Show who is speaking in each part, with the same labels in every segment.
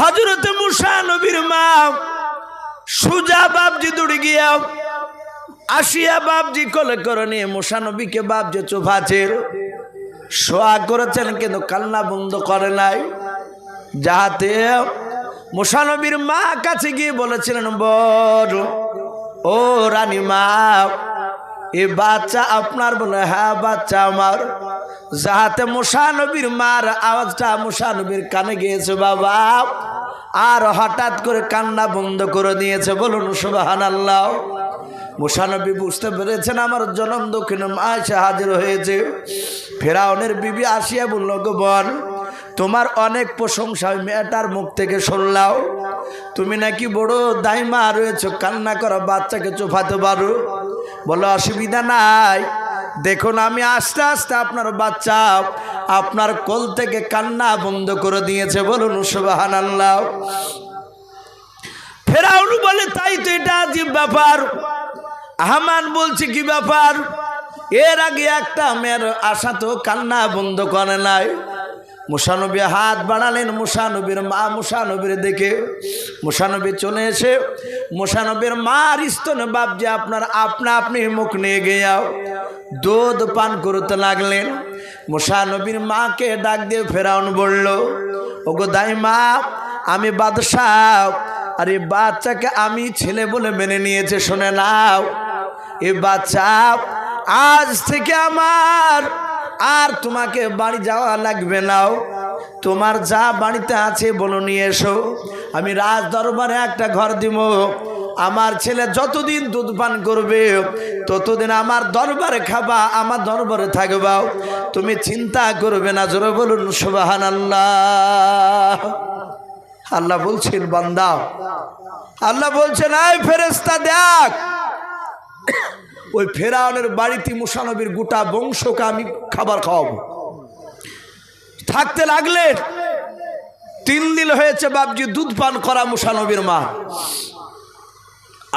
Speaker 1: হজরত মুসা নবীর মা, সুজা বাবজি দৌড়ে গিয়া আসিয়া বাবজি কলে করে নিয়ে মুসা নবীকে বাবজি চোফাচের শোয়া করেছেন, কিন্তু কান্না বন্ধ করে নাই। যাহাতে মুসানবীর মা কাছে গিয়ে বলেছিলেন, বড়, ও রানী মা, এ বাচ্চা আপনার বলে হ্যাঁ বাচ্চা আমার। যাহাতে মুসানবীর মার আওয়াজটা মুসানবীর কানে গিয়েছে, বাবা। আর হঠাৎ করে কান্না বন্ধ করে দিয়েছে, বলুন সুবাহান আল্লাহ মুসানবী বুঝতে পেরেছেন আমার জনম দক্ষিণ মা এসে হাজির হয়েছে। ফেরাউনের বিবি আসিয়া বলল, গো তোমার অনেক প্রশংসা মেয়েটার মুখ থেকে শুনলাও। তুমি নাকি বড় দাইমা রয়েছ, কান্না করা, বাচ্চাকে চোফাতে পারো। বলো, অসুবিধা নাই। দেখুন, আমি আস্তে আস্তে আপনার বাচ্চা আপনার কোল থেকে কান্না বন্ধ করে দিয়েছে, বলুন সুবাহান আল্লাহ ফেরাউন বলে, তাই তো এটা আজীব ব্যাপার। আহমান বলছে, কি ব্যাপার? এর আগে একটা মেয়ের আশা তো কান্না বন্ধ করে নাই। মুসানবী হাত বাড়ালেন, মুসানবীর মা মুসানবীর দেখে মুসানবী চলে এসে, মুসানবীর মার স্তনে বাপজি আপনার আপনা আপনি মুখ নিয়ে গিয়াও দুধ পান করতে লাগলেন। মুসানবীর মাকে ডাক দিয়ে ফেরাউন বলল, ওগো দাই মা আমি বাদশাহ, আর এই বাচ্চাকে আমি ছেলে বলে মেনে নিয়েছে, শুনে নাও। এ বাচ্চা আজ থেকে আমার আর তোমাকে বাড়ি যাওয়া লাগবে নাও তোমার যা বাড়িতে আছে বলো নিয়ে এসো। আমি রাজ দরবারে একটা ঘর দিব। আমার ছেলে যতদিন দুধ পান করবে, ততদিন আমার দরবারে খাবা, আমার দরবারে থাকবাও তুমি চিন্তা করবে না, জোরে বলুন সুবাহান আল্লাহ আল্লাহ বলছেন, বান্দা। আল্লাহ বলছেন, আয় ফেরেস্তা দেখ। ওই ফেরাউনের বাড়িতে মুসানবীর গোটা বংশকে আমি খাবার খাওয়াবো। থাকতে লাগলে তিন দিন হয়েছে বাবজি দুধ পান করা মুসানবীর মা।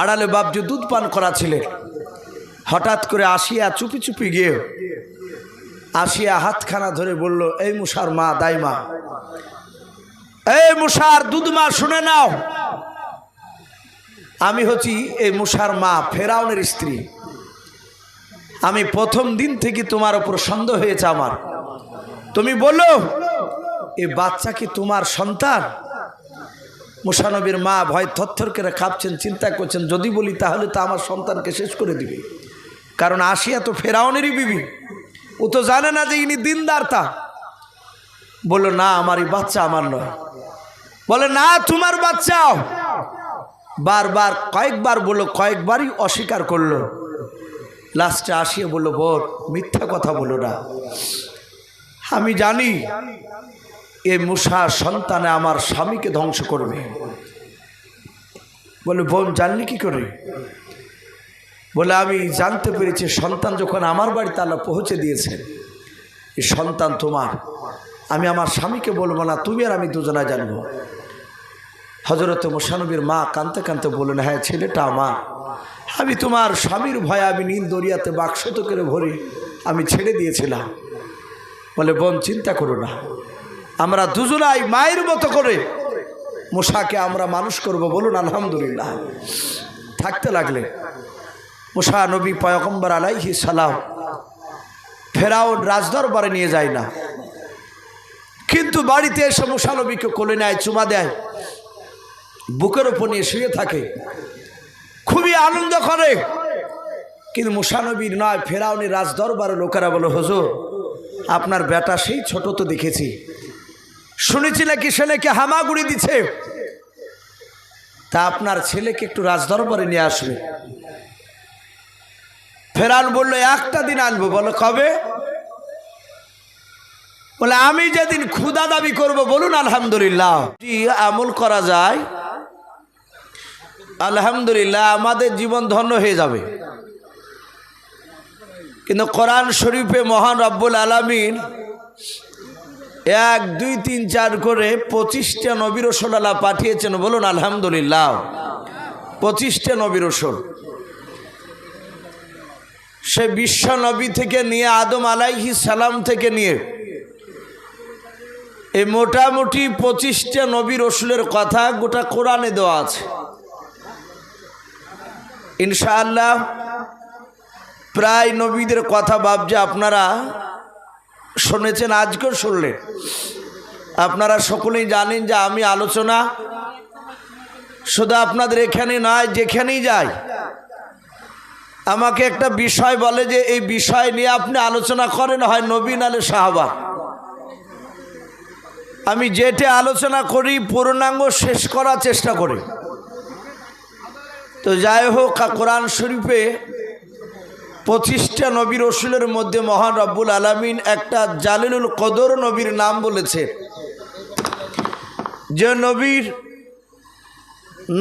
Speaker 1: আড়ালে বাবজি দুধ পান করা ছিলেন হঠাৎ করে আসিয়া চুপি চুপি গিয়ে আসিয়া হাতখানা ধরে বলল, এই মুসার মা দাই মা এই মুসার দুধ মা, শুনে নাও। আমি হচ্ছি এই মুসার মা, ফেরাউনের স্ত্রী। আমি প্রথম দিন থেকে তোমার ওপর সন্দেহ হয়েছে আমার। তুমি বলো, এ বাচ্চা কি তোমার সন্তান? মুসানবীর মা ভয় থরথর করে কাঁপছেন, চিন্তা করছেন, যদি বলি তাহলে তো আমার সন্তানকে শেষ করে দিবে। কারণ আসিয়া তো ফেরাউনেরই বিবি। ও তো জানে না যে ইনি দিনদার তা। বলল, না আমার এই বাচ্চা আমার নয়। বলে, না, তোমার বাচ্চাও। বারবার, কয়েকবার বলল, কয়েকবারই অস্বীকার করল। লাস্টে আসিয়ে বলল, বোর, মিথ্যা কথা বলো না। আমি জানি এ মুসা সন্তানে আমার স্বামীকে ধ্বংস করবে। বলে বোন, জানলি কি করে? বলে আমি জানতে পেরেছি, সন্তান যখন আমার বাড়িতে আল্লাহ পৌঁছে দিয়েছে এই সন্তান তোমার। আমি আমার স্বামীকে বলব না, তুমি আর আমি দুজনা জানব। হজরত মোশানবীর মা কানতে কানতে বললেন হ্যাঁ ছেলেটা আমার। আমি তোমার স্বামীর ভয়ে আমি নীল দরিয়াতে বাক্সত করে ভরে আমি ছেড়ে দিয়েছিলাম। বলে, বোন, চিন্তা করো না। আমরা দুজনাই মায়ের মতো করে মশাকে আমরা মানুষ করব বলুন, আলহামদুলিল্লাহ। থাকতে লাগলে। মুসা নবী পয়গম্বর আলাইহি সালাম ফেরাও রাজদরবারে নিয়ে যায় না। কিন্তু বাড়িতে এসে মুসা নবীকে কোলে নেয়, চুমা দেয়। বুকের ওপর নিয়ে শুয়ে থাকে। খুবই আনন্দ করে। কিন্তু মুসানবীর নয় ফেরাউনি রাজদরবারের লোকেরা বলে, হজুর, আপনার বেটা সেই ছোট তো দেখেছি। শুনেছি নাকি সে নাকি হামাগুড়ি দিছে। তা আপনার ছেলেকে একটু রাজদরবারে নিয়ে আসবে। ফেরান বলল, একটা দিন আনব। বলো, কবে? বলে, আমি যেদিন ক্ষুদা দাবি করব, বলুন আলহামদুলিল্লাহ। আমল করা যায় আলহামদুলিল্লাহ, আমাদের জীবন ধন্য হয়ে যাবে। কিন্তু কোরআন শরীফে মহান রব্বুল আলমিন এক, দুই, তিন, চার করে পঁচিশটা নবীর আল্লাহ পাঠিয়েছেন, বলুন আলহামদুলিল্লাহ। পঁচিশটা নবীর সে বিশ্ব নবী থেকে নিয়ে, আদম আলাইহি সালাম থেকে নিয়ে, এই মোটামুটি পঁচিশটা নবী রসুলের কথা গোটা কোরআনে দেওয়া আছে। ইনশাআল্লাহ, প্রায় নবীদের কথা ভাবছে, আপনারা শুনেছেন, আজকেও শুনলেন। আপনারা সকলেই জানেন যে আমি আলোচনা শুধু আপনাদের এখানে নয়, যেখানেই যাই, আমাকে একটা বিষয় বলে যে এই বিষয় নিয়ে আপনি আলোচনা করেন, হয় নবীন আলে সাহাবা। আমি যেটা আলোচনা করি, পূর্ণাঙ্গ শেষ করার চেষ্টা করি। তো যাই হোক কোরআন শরীফে পঁচিশটা নবীর রসুলের মধ্যে মহান রব্বুল আলমিন একটা জালিলুল কদর নবীর নাম বলেছে। যে নবীর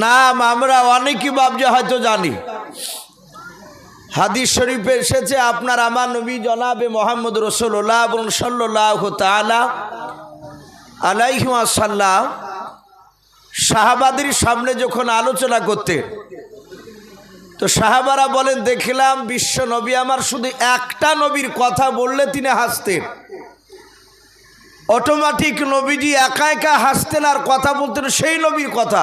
Speaker 1: নাম আমরা অনেকই বাবজা হয়তো জানি। হাদিস শরীফে এসেছে, আপনার আমার নবী জনাবে মোহাম্মদ রসুল্লাহ এবং সাল্লাহ তালা আলাইহিমাসাল্লাহ শাহাবাদের সামনে যখন আলোচনা করতে তো সাহাবারা বলেন, দেখলাম বিশ্ব নবী আমার শুধু একটা নবীর কথা বললে তিনি হাসতেন। অটোমেটিক নবীজি একা একা হাসতেন আর কথা বলতেন সেই নবীর কথা।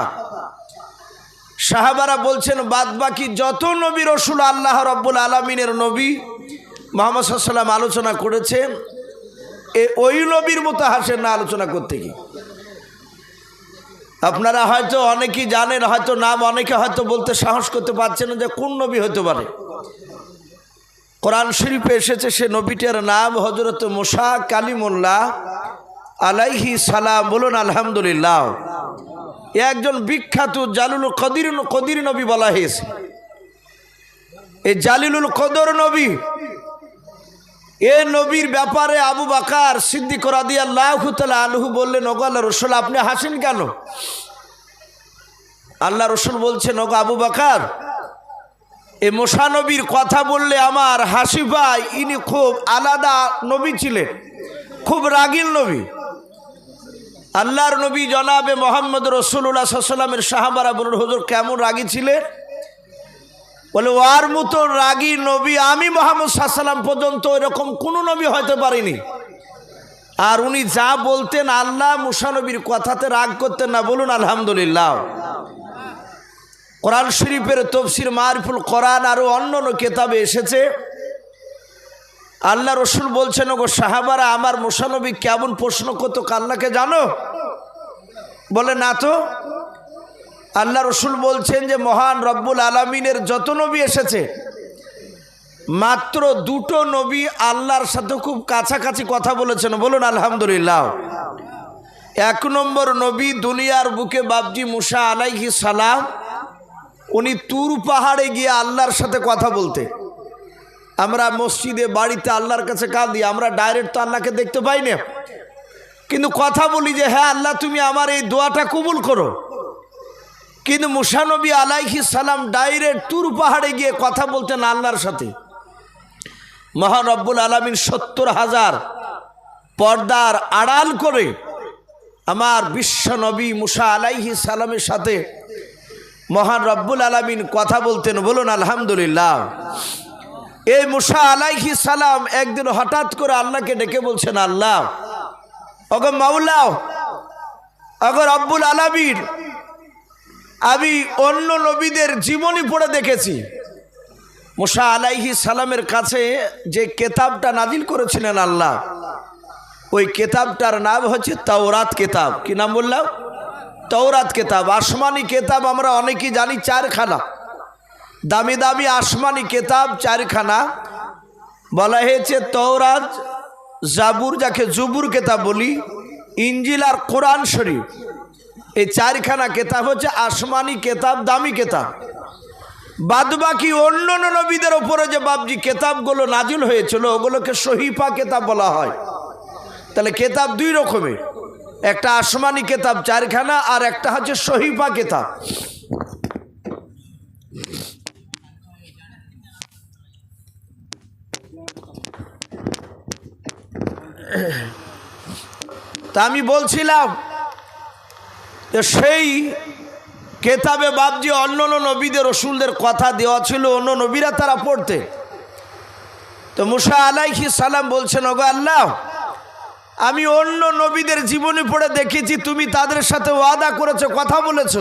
Speaker 1: সাহাবারা বলছেন বাদ বাকি যত নবী রসুল আল্লাহ রব্বুল আলমিনের নবী মোহাম্মদ সাল্লাম আলোচনা করেছেন, এ ওই নবীর মতো হাসেন না আলোচনা করতে গিয়ে। আপনারা হয়তো অনেকেই জানেন, হয়তো নাম অনেকে হয়তো বলতে সাহস করতে পারছেন যে কোন নবী হতে পারে। কোরআন শরীফে এসেছে সে নবীটার নাম হজরত মোশা কালিমুল্লাহ আলাইহি সালাম বলুন, আলহামদুলিল্লাহ। এ একজন বিখ্যাত জালুল কদির কদির নবী বলা হয়েছে। এই জালিলুল কদর নবী এ নবীর ব্যাপারে আবু বাকার সিদ্দিক রাদি আল্লাহ আলহু বললেন, ওগো আল্লাহ রসুল, আপনি হাসেন কেন? আল্লাহ রসুল বলছেন, ওগো আবু বাকার, এ মোশানবীর কথা বললে আমার হাসি ভাই, ইনি খুব আলাদা নবী ছিলেন, খুব রাগিল নবী। আল্লাহর নবী জনাবে মোহাম্মদ রসুল্লাহ সাল্লামের সাহাবারা বলুন হুজুর, কেমন রাগী ছিলেন? বলে, ওয়ার মতো রাগী নবী আমি মোহাম্মদ সাল্লাম পর্যন্ত এরকম কোনো নবী হতে পারিনি। আর উনি যা বলতেন, আল্লাহ মুসানবীর কথাতে রাগ করতেন না। বলুন, আলহামদুলিল্লাহ। কোরআন শরীফের তফসির মারফুল কোরআন আরও অন্য অন্য কেতাবে এসেছে। আল্লাহ রসুল বলছেন গো সাহাবারা, আমার মুসানবী কেমন প্রশ্ন করতো কাল্লাকে জানো? বলে, না তো। আল্লাহ রসুল বলছেন যে, মহান রব্বুল আলমিনের যত নবী এসেছে, মাত্র দুটো নবী আল্লাহর সাথে খুব কাছাকাছি কথা বলেছেন। বলুন, আলহামদুলিল্লাহ। এক নম্বর নবী দুনিয়ার বুকে বাবজি মুসা আলাইহি সালাম, উনি তুর পাহাড়ে গিয়ে আল্লাহর সাথে কথা বলতে। আমরা মসজিদে, বাড়িতে আল্লাহর কাছে কাঁদি আমরা ডাইরেক্ট তো আল্লাহকে দেখতে পাই না। কিন্তু কথা বলি যে হ্যাঁ আল্লাহ, তুমি আমার এই দোয়াটা কবুল করো। কিন্তু মুসানবী আলাইহি সালাম ডাইরেক্ট তুর পাহাড়ে গিয়ে কথা বলতেন আল্লাহর সাথে। মহান রব্বুল আলমিন সত্তর হাজার পর্দার আড়াল করে আমার বিশ্বনবী মুসা আলাইহি সালামের সাথে মহান রব্বুল আলমিন কথা বলতেন, বলুন আলহামদুলিল্লাহ। এই মুসা আলাইহি সালাম একদিন হঠাৎ করে আল্লাহকে ডেকে বলছেন, আল্লাহ অগ মাউলাও অগ রব্বুল আলমিন আমি অন্য নবীদের জীবনী পড়ে দেখেছি। মুসা আলাইহি সালামের কাছে যে কেতাবটা নাজিল করেছিলেন আল্লাহ, ওই কেতাবটার নাম হচ্ছে তাওরাত কেতাব। কি নাম বললাম? তৌরাত কেতাব। আসমানি কেতাব আমরা অনেকেই জানি চারখানা। দামি দামি আসমানি কেতাব চারখানা। বলা হয়েছে তৌরাত জাবুর যাকে জুবুর কেতাব বলি ইঞ্জিল আর কোরআন শরীফ। এই চারখানা কেতাব হচ্ছে আসমানি কেতাব, দামি কেতাব। বাদবাকি অন্য নবীদের ওপরে যে বাবজি কেতাবগুলো নাজিল হয়েছিল, ওগুলোকে সহিফা কেতাব বলা হয়। তাহলে কেতাব দুই রকমের, একটা আসমানি কেতাব চারখানা আর একটা হচ্ছে সহিফা কেতাব। তা আমি বলছিলাম যে সেই কেতাবে বাবজি অন্য অন্য নবীদের, রসুলদের কথা দেওয়া ছিল, অন্য নবীরা তারা পড়তে। তো মুসা আলাইহি সালাম বলছেন, ওগো আল্লাহ, আমি অন্য নবীদের জীবনী পড়ে দেখেছি, তুমি তাদের সাথে ওয়াদা করেছ, কথা বলেছ।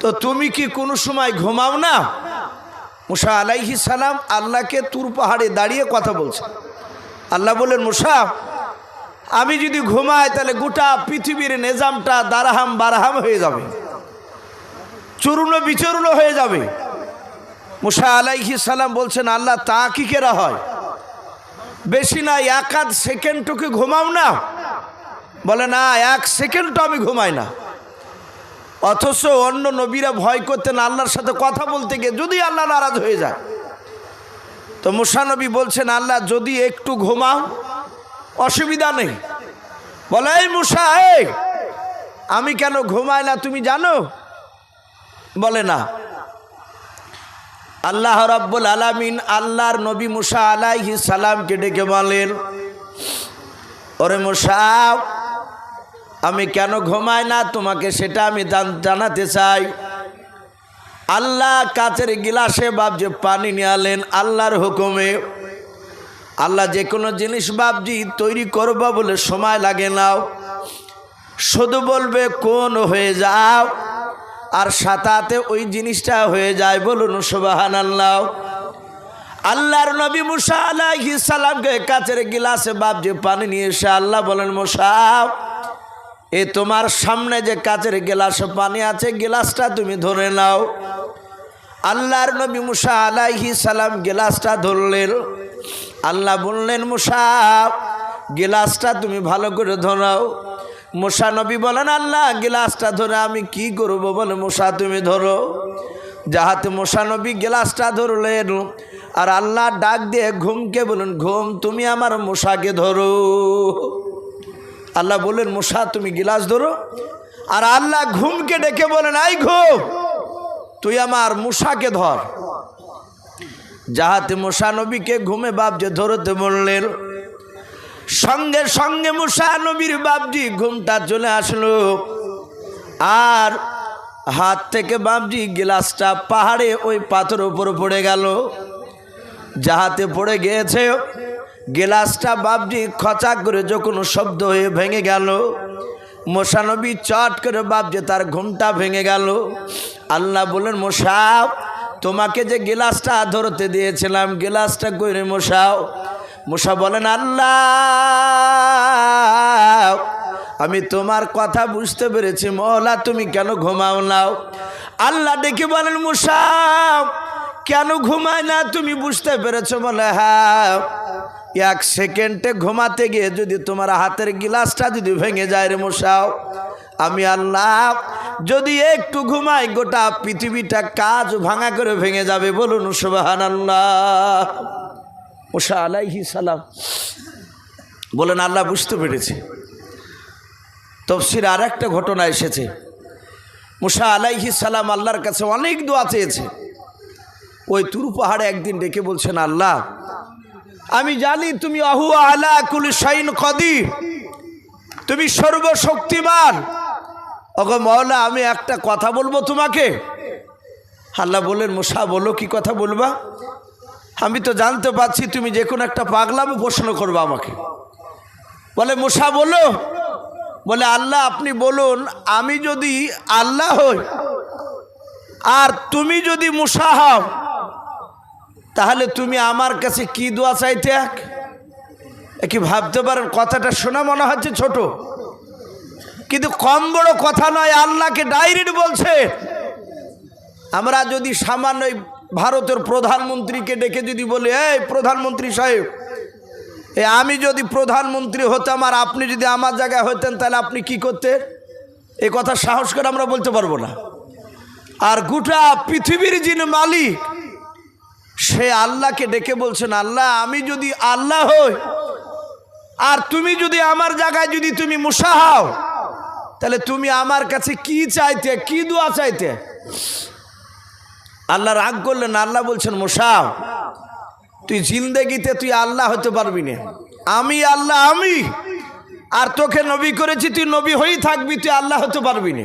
Speaker 1: তো তুমি কি কোনো সময় ঘুমাও না? মুসা আলাইহি সালাম আল্লাহকে তুর পাহাড়ে দাঁড়িয়ে কথা বলছে আল্লাহ বললেন, মুসা আমি যদি ঘুমাই, তাহলে গোটা পৃথিবীর নিজামটা দারাহাম বারাহাম হয়ে যাবে। চূর্ণ বিচূর্ণ হয়ে যাবে। মুসা আলাইহি সালাম বলছেন, আল্লাহ তা কি কেরা হয়। বেশি না, এক আধ সেকেন্ডটুকু ঘুমাও না। বলে, না, এক সেকেন্ডটা আমি ঘুমাই না। অথচ অন্য নবীরা ভয় করতেন আল্লাহর সাথে কথা বলতে গিয়ে, যদি আল্লাহ নারাজ হয়ে যায়। তো মুসানবী বলছেন, আল্লাহ যদি একটু ঘুমাও অসুবিধা নেই। বলে, এই মুসা এই, আমি কেন ঘুমাই না তুমি জানো? বলে, না। আল্লাহ রাব্বুল আলামিন আল্লাহর নবী মুসা আলাইহি সালামকে ডেকে বলেন, ওরে মুসা আমি কেন ঘুমাই না? তোমাকে সেটা আমি জানাতে চাই। আল্লাহ কাচের গিলাসে বাপ যে পানি নিয়ে আলেন। আল্লাহর হুকুমে আল্লাহ যে কোনো জিনিস বাবজি তৈরি করবা বলে সময় লাগে নাও। শুধু বলবে কোন হয়ে যাও, আর সাতাতে ওই জিনিসটা হয়ে যায় বলুন সুবাহান আল্লাহ আল্লাহর নবী মুসা আলাইহি সালামকে কাচের গিলাসে বাবজি পানি নিয়ে এসে আল্লাহ বলেন, মুসা, এ তোমার সামনে যে কাচের গিলাসে পানি আছে, গিলাসটা তুমি ধরে নাও। আল্লাহর নবী মুসা আলাইহি সালাম গিলাসটা ধরলেন। আল্লাহ বললেন, মুসা, গিলাসটা তুমি ভালো করে ধরাও। মুসা নবী বলেন, আল্লাহ, গিলাসটা ধরে আমি কি করব বলে মুসা তুমি ধরো। যাহাতে মুসা নবী গিলাসটা ধরলেন, আর আল্লাহ ডাক দিয়ে ঘুমকে বলুন ঘুম, তুমি আমার মশাকে ধরো। আল্লাহ বললেন মশা তুমি গিলাস ধরো। আর আল্লাহ ঘুমকে ডেকে বলেন, আই ঘুম, তুই আমার মশাকে ধর। যাহাতে মশা নবীকে ঘুমে বাপজে ধরতে বললেন, সঙ্গে সঙ্গে মুসা নবীর বাপজি ঘুমটা চলে আসলো। আর হাত থেকে বাপজি গিলাসটা পাহাড়ে ওই পাথর উপর পড়ে গেল। যাহাতে পড়ে গিয়েছে, গিলাসটা বাপজি খচাক করে যখন শব্দ হয়ে ভেঙে গেল মশানবী চট করে বাপজি তার ঘুমটা ভেঙে গেল। আল্লাহ বলেন মশাও তোমাকে যে গিলাসটা ধরতে দিয়েছিলাম, গিলাসটা করে মশাও, মশা বলেন, আল্লাহ, আমি তোমার কথা বুঝতে পেরেছি, মহলা, তুমি কেন ঘুমাও নাও? আল্লাহ ডেকে বলেন মুসা কেন ঘুমায় না তুমি বুঝতে পেরেছ? বলে হ্যাঁ এক সেকেন্ডে ঘুমাতে গিয়ে যদি তোমার হাতের গিলাসটা যদি ভেঙে যায় রে মশাও আমি আল্লাহ, যদি একটু ঘুমাই, গোটা পৃথিবীটা কাজ ভাঙা করে ভেঙে যাবে, বলুন সুবাহান আল্লাহ মুসা আলাইহি সালাম বলেন, আল্লাহ বুঝতে পেরেছি। তফসির আর একটা ঘটনা এসেছে। মুসা আলাইহি সালাম আল্লাহর কাছে অনেক দোয়া চেয়েছে। ওই তুরু পাহাড়ে একদিন ডেকে বলছেন, আল্লাহ, আমি জানি তুমি আহু আলা কুল শাইন কদির। তুমি সর্বশক্তিমান। ওগো মহলা আমি একটা কথা বলব তোমাকে? আল্লাহ বললেন মুসা বলো কি কথা বলবা? আমি তো জানতে পারছি তুমি যে কোনো একটা পাগলামো প্রশ্ন করবে আমাকে। বলে মুসা বলো। বলে, আল্লাহ, আপনি বলুন, আমি যদি আল্লাহ হই আর তুমি যদি মুসা হও, তাহলে তুমি আমার কাছে কি দোয়া চাইতে এক? কি ভাবতে পারেন? কথাটা শোনা মনে হচ্ছে ছোট। কিন্তু কম বড় কথা নয়, আল্লাহকে ডাইরেক্ট বলছে। আমরা যদি সামান্য ভারতের প্রধানমন্ত্রীকে ডেকে যদি বলি, এই প্রধানমন্ত্রী সাহেব, এ আমি যদি প্রধানমন্ত্রী হতাম আর আপনি যদি আমার জায়গায় হতেন, তাহলে আপনি কি করতেন? এ কথা সাহস করে আমরা বলতে পারব না। আর গোটা পৃথিবীর যিনি মালিক, সে আল্লাহকে ডেকে বলছেন, আল্লাহ, আমি যদি আল্লাহ হই, আর তুমি যদি আমার জায়গায় যদি তুমি মুসা হও তাহলে তুমি আমার কাছে কি চাইতে, কি দোয়া চাইতে? আল্লাহ রাগ করলেন, আল্লাহ বলছেন মুসাও তুই জিন্দেগিতে তুই আল্লাহ হতে পারবি না। আমি আল্লাহ, আমি। আর তোকে নবী করেছি, তুই নবী হয়েই থাকবি, তুই আল্লাহ হতে পারবি না।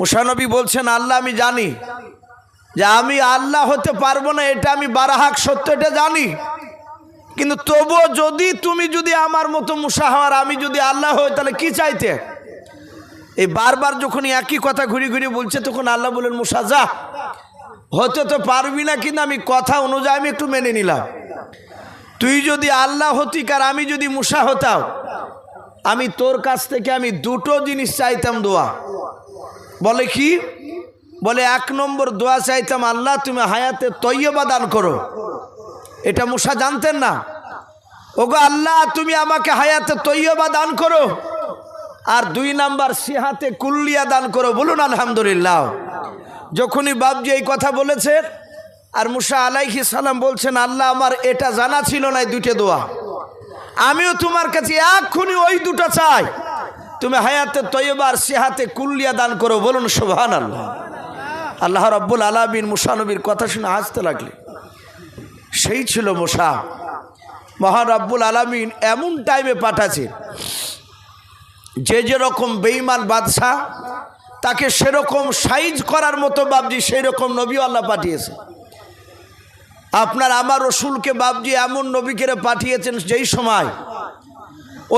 Speaker 1: মুসানবী বলছেন, আল্লাহ, আমি জানি যে আমি আল্লাহ হতে পারব না, এটা আমি বারাহাক সত্য, এটা জানি। কিন্তু তবুও যদি তুমি যদি আমার মতো মুসা হওয়ার, আমি যদি আল্লাহ হই, তাহলে কি চাইতে? এই বারবার যখন একই কথা ঘুরে ঘুরে বলছে, তখন আল্লাহ বলেন মুসা, যা। হতে তো পারবি না, কিন্তু আমি কথা অনুযায়ী আমি একটু মেনে নিলাম। তুই যদি আল্লাহ হতিক আর আমি যদি মুসা হতাম, আমি তোর কাছ থেকে আমি দুটো জিনিস চাইতাম দোয়া। বলে কি? বলে, এক নম্বর দোয়া চাইতাম, আল্লাহ, তুমি হায়াতে তৈয়বা দান করো। এটা মুসা জানতেন না। ওগো আল্লাহ, তুমি আমাকে হায়াতে তৈয়বা দান করো। আর দুই নাম্বার সিহাতে কুল্লিয়া দান করো, বলুন আলহামদুলিল্লাহ। যখনই বাবজি এই কথা বলেছে, আর মুসা আলাইহি সালাম বলছেন, আল্লাহ আমার এটা জানা ছিল না দুটো দোয়া। আমিও তোমার কাছে এক্ষুনি ওই দুটো চাই। তুমি হায়াতে তৈবার সিহাতে কুল্লিয়া দান করো, বলুন সোহান আল্লাহ আল্লাহ রব্বুল আলামিন মুসানবীর কথা শুনে হাসতে লাগলে। সেই ছিল মোসা। মহান রব্বুল আলামিন এমন টাইমে পাঠাচ্ছে যে যেরকম বেঈমান বাদশাহ, তাকে সেরকম সাইজ করার মতো বাবজি সেই রকম নবী আল্লাহ পাঠিয়েছে। আপনার আমার রসুলকে বাবজি এমন নবীকে পাঠিয়েছেন যেই সময়,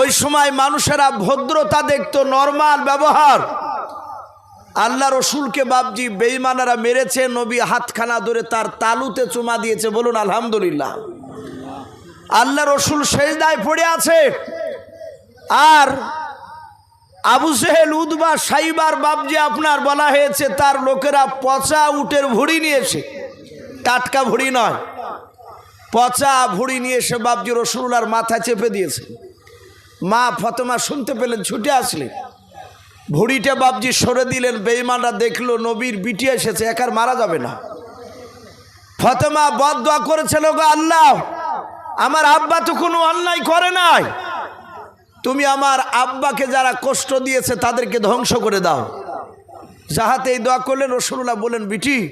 Speaker 1: ওই সময় মানুষেরা ভদ্রতা দেখতো, নর্মাল ব্যবহার। আল্লাহ রসুলকে বাবজি বেইমানারা মেরেছে, নবী হাতখানা ধরে তার তালুতে চুমা দিয়েছে, বলুন আলহামদুলিল্লাহ। আল্লাহ রসুল সেজদায় পড়ে আছে। আর আবু সেহেল উদবা, সাইবার, বাবজি আপনার বলা হয়েছে, তার লোকেরা পচা উটের ভুড়ি নিয়েছে টাটকা ভুড়ি নয়, পচা ভুড়ি নিয়ে এসে বাবজি রসুল্লার মাথা চেপে দিয়েছে। মা ফতেমা শুনতে পেলেন, ছুটে আসলেন। ভুড়িটা বাবজি সরে দিলেন বেইমানরা দেখল নবীর বিটি এসেছে একার মারা যাবে না। ফতেমা বদ দোয়া করেছিল গো আল্লাহ, আমার আব্বা তো কোনো অন্যায় করে নাই। তুমি আমার আব্বাকে যারা কষ্ট দিয়েছে তাদেরকে ধ্বংস করে দাও। যাহাতে এই দোয়া করলেন রসুল্লাহ বলেন বিটি,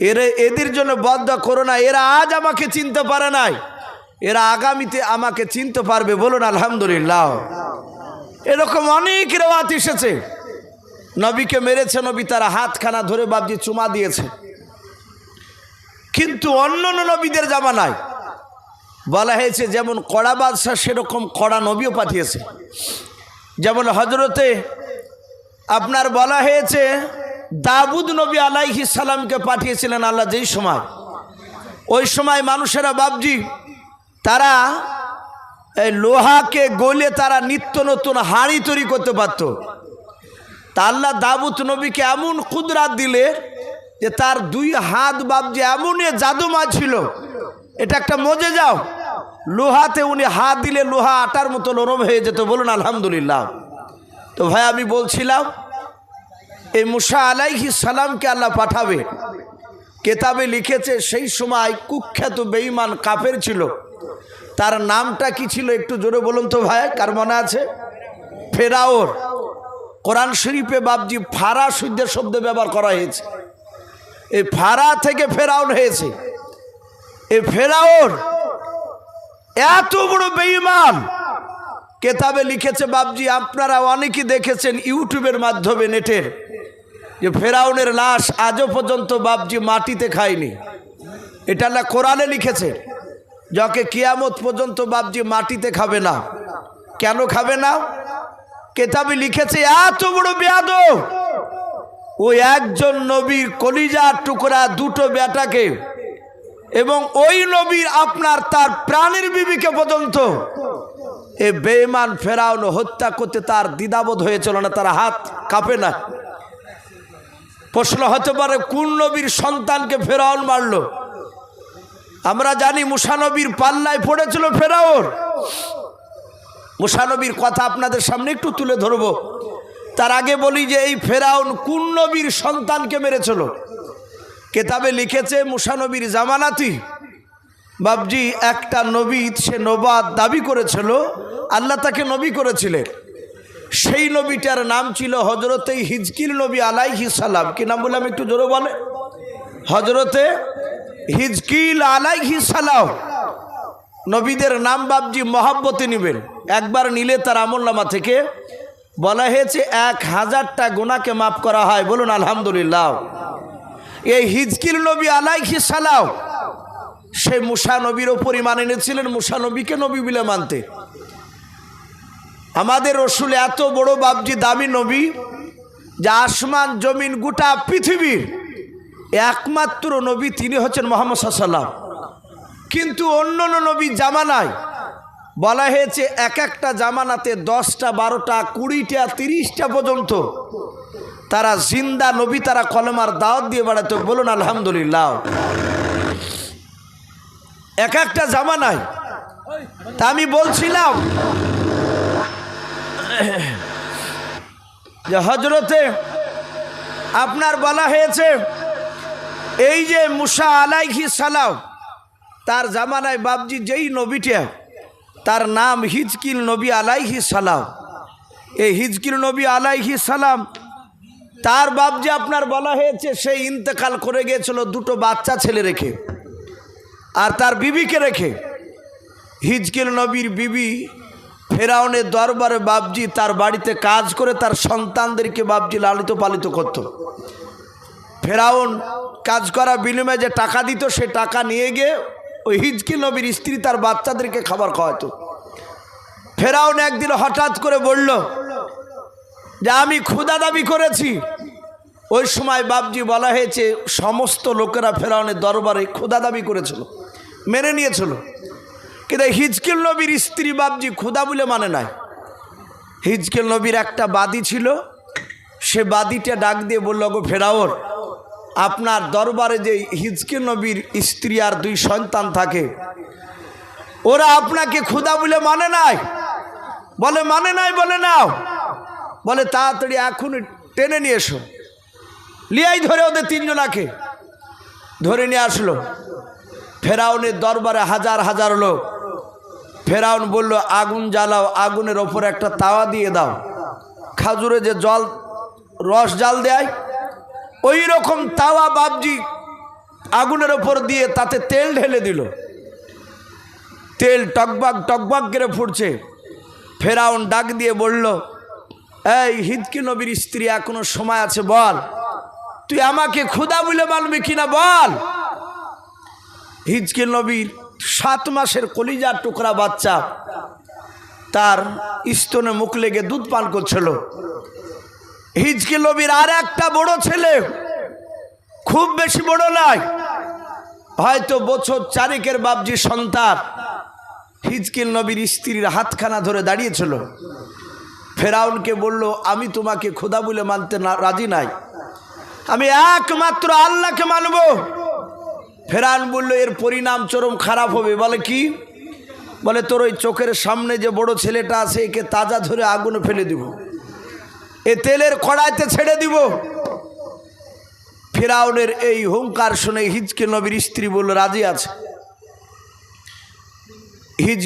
Speaker 1: এরা, এদের জন্য বদ্ধ করো না, এরা আজ আমাকে চিনতে পারে নাই। এরা আগামীতে আমাকে চিনতে পারবে। বলুন, আলহামদুলিল্লাহ। এরকম অনেক রেওয়াত এসেছে। নবীকে মেরেছে, নবী তারা হাতখানা ধরে বাবজি চুমা দিয়েছে। কিন্তু অন্য নবীদের জামানায় বলা হয়েছে, যেমন কড়া বাদশাহ সেরকম কড়া নবীও পাঠিয়েছে। যেমন হজরতে আপনার বলা হয়েছে, দাবুদ নবী আলাইহি সালামকে পাঠিয়েছিলেন আল্লাহ যেই সময়। ওই সময় মানুষেরা বাবজি তারা এই লোহাকে গলে তারা নিত্য নতুন হাঁড়ি তৈরি করতে পারত। তা আল্লাহ দাবুত নবীকে এমন কুদরাত দিলে যে তার দুই হাত বাবজি এমনই জাদুমা ছিল। এটা একটা মজে যাও। লোহাতে উনি হাত দিলে লোহা আটার মতো নরম হয়ে যেত, বলুন আলহামদুলিল্লাহ। তো ভাই, আমি বলছিলাম, এই মুসা আলাইহি সালামকে আল্লাহ পাঠাবে। কেতাবে লিখেছে, সেই সময় কুখ্যাত বেঈমান কাফের ছিল। তার নামটা কি ছিল একটু জোরে বলুন তো ভাই, কার মনে আছে? ফেরাওর। কোরআন শরীফে বাবজি ফারা শুদ্ধের শব্দ ব্যবহার করা হয়েছে। এই ফারা থেকে ফেরাউন হয়েছে। এই ফেরাওর এত বড় বেঈমান। কেতাবে লিখেছে বাবজি আপনারা অনেকেই দেখেছেন ইউটিউবের মাধ্যমে নেটের, যে ফেরাউনের লাশ আজও পর্যন্ত বাবজি মাটিতে খায়নি। এটা না কোরআনে লিখেছে যাকে কিয়ামত পর্যন্ত বাবজি মাটিতে খাবে না। কেন খাবে না? কেতাবে লিখেছে, এত বড় বেয়াদ ওই একজন নবীর কলিজার টুকরা দুটো বেটাকে এবং ওই নবীর আপনার তার প্রাণের বিবিকে পর্যন্ত এ বেমান ফেরাউন হত্যা করতে তার দ্বিধাবোধ হয়েছিল না, তার হাত কাঁপে না। প্রশ্ন হতে পারে, কোন নবীর সন্তানকে ফেরাউন মারল? আমরা জানি মুসানবীর পাল্লায় পড়েছিল ফেরাউন। মুসানবীর কথা আপনাদের সামনে একটু তুলে ধরব। তার আগে বলি যে, এই ফেরাউন কোন নবীর সন্তানকে মেরেছিল? কেতাবে লিখেছে মুসানবীর জামানাতি। বাবজি একটা নবী সে নবাদ দাবি করেছিল, আল্লাহ তাকে নবী করেছিলেন। সেই নবীটার নাম ছিল হজরতে হিজকিল নবী আলাইহি সালাম। কি নাম বললাম একটু জোরে বলে হজরতে হিজকিল আলাইহি সালাম। নবীদের নাম বাবজি মহাব্বতে নেবেন। একবার নিলে তার আমলনামা থেকে বলা হয়েছে, এক হাজারটা গোনাকে মাফ করা হয়। বলুন, আলহামদুলিল্লাহ। এই হিজকিল নবী আলাইহি সালাম, সে মুসা নবীর ওপরই মানে এনেছিলেন, মুসা নবীকে নবী বলে মানতে। আমাদের রসুল এত বড় বাবজি দামি নবী, যে আসমান, জমিন, গোটা পৃথিবীর একমাত্র নবী তিনি হচ্ছেন মোহাম্মদ সাল্লাম। কিন্তু অন্য নবী জামানায় বলা হয়েছে, এক একটা জামানাতে দশটা, বারোটা, কুড়িটা, তিরিশটা পর্যন্ত তারা জিন্দা নবী, তারা কলমার দাওয়াত দিয়ে বেড়াতো। বলুন, আলহামদুলিল্লাহ। এক একটা জামানায়। তা আমি বলছিলাম যে হজরতে আপনার বলা হয়েছে, এই যে মুসা আলাইহি সালাম, তার জামানায় বাবজি যেই নবীটা, তার নাম হিজকিল নবী আলাইহি সালাম। এই হিজকিল নবী আলাইহি সালাম তার বাবজি আপনার বলা হয়েছে সেই ইন্তেকাল করে গিয়েছিল দুটো বাচ্চা ছেলে রেখে আর তার বিবিকে রেখে। হিজকিল নবীর বিবি ফেরাউনের দরবারে বাবজি তার বাড়িতে কাজ করে তার সন্তানদেরকে বাবজি লালিত পালিত করত। ফেরাউন কাজ করা বিনিময়ে যে টাকা দিত, সে টাকা নিয়ে গিয়ে ওই হিজকিল নবীর স্ত্রী তার বাচ্চাদেরকে খাবার খাওয়াতো। ফেরাউন একদিন হঠাৎ করে বলল যে আমি ক্ষুদা দাবি করেছি। ওই সময় বাবজি বলা হয়েছে, সমস্ত লোকেরা ফেরাউনের দরবারে ক্ষুদা দাবি করেছিল, মেনে নিয়েছিল। কিন্তু হিজকিল নবীর স্ত্রী বাবজি ক্ষুদা বলে মানে নাই। হিজকিল নবীর একটা বাদী ছিল, সে বাদীটা ডাক দিয়ে বলল গো ফেরাওর আপনার দরবারে যে হিজকিল নবীর স্ত্রী আর দুই সন্তান থাকে, ওরা আপনাকে ক্ষুদা বলে মানে নাই। বলে মানে নাই, বলে নাও। বলে, তাড়াতাড়ি এখন টেনে নিয়ে এসো। লিয়াই ধরে ওদের তিনজনাকে ধরে নিয়ে আসলো। ফেরাউনের দরবারে হাজার হাজার লোক। ফেরাউন বলল, আগুন জ্বালাও, আগুনের ওপর একটা তাওয়া দিয়ে দাও। খাজুরে যে জল, রস জাল দেয়, ওই রকম তাওয়া বাবজি আগুনের ওপর দিয়ে তাতে তেল ঢেলে দিল। তেল টকবাক টকবাক করে ফুটছে। ফেরাউন ডাক দিয়ে বলল এই হিদকি নবীর স্ত্রী এখনও সময় আছে বল? তুই আমাকে ক্ষুদা বলে মানবি কিনা বল? হিজকিল নবীর সাত মাসের কলিজার টুকরা বাচ্চা, তার স্তনে মুখ লেগে দুধ পান করছিল। হিজকিল নবীর আর একটা বড় ছেলে, খুব বেশি বড় নয়, হয়তো বছর চারেকের বাবজি সন্তান হিজকিল নবীর স্ত্রীর হাতখানা ধরে দাঁড়িয়েছিল। ফেরাউনকে বলল, আমি তোমাকে খোদা বলে মানতে রাজি নাই। আমি একমাত্র আল্লাহকে মানব। ফেরাউন বলল, এর পরিণাম চরম খারাপ হবে। বলে কি? বলে, তোর ওই চোখের সামনে যে বড় ছেলেটা আছে, একে তাজা ধরে আগুনে ফেলে দিব। এ তেলের কড়াইতে ছেড়ে দিব। ফেরাউনের এই হুঙ্কার শুনে হিজকে নবীর স্ত্রী বলল, রাজি আছে? হিজ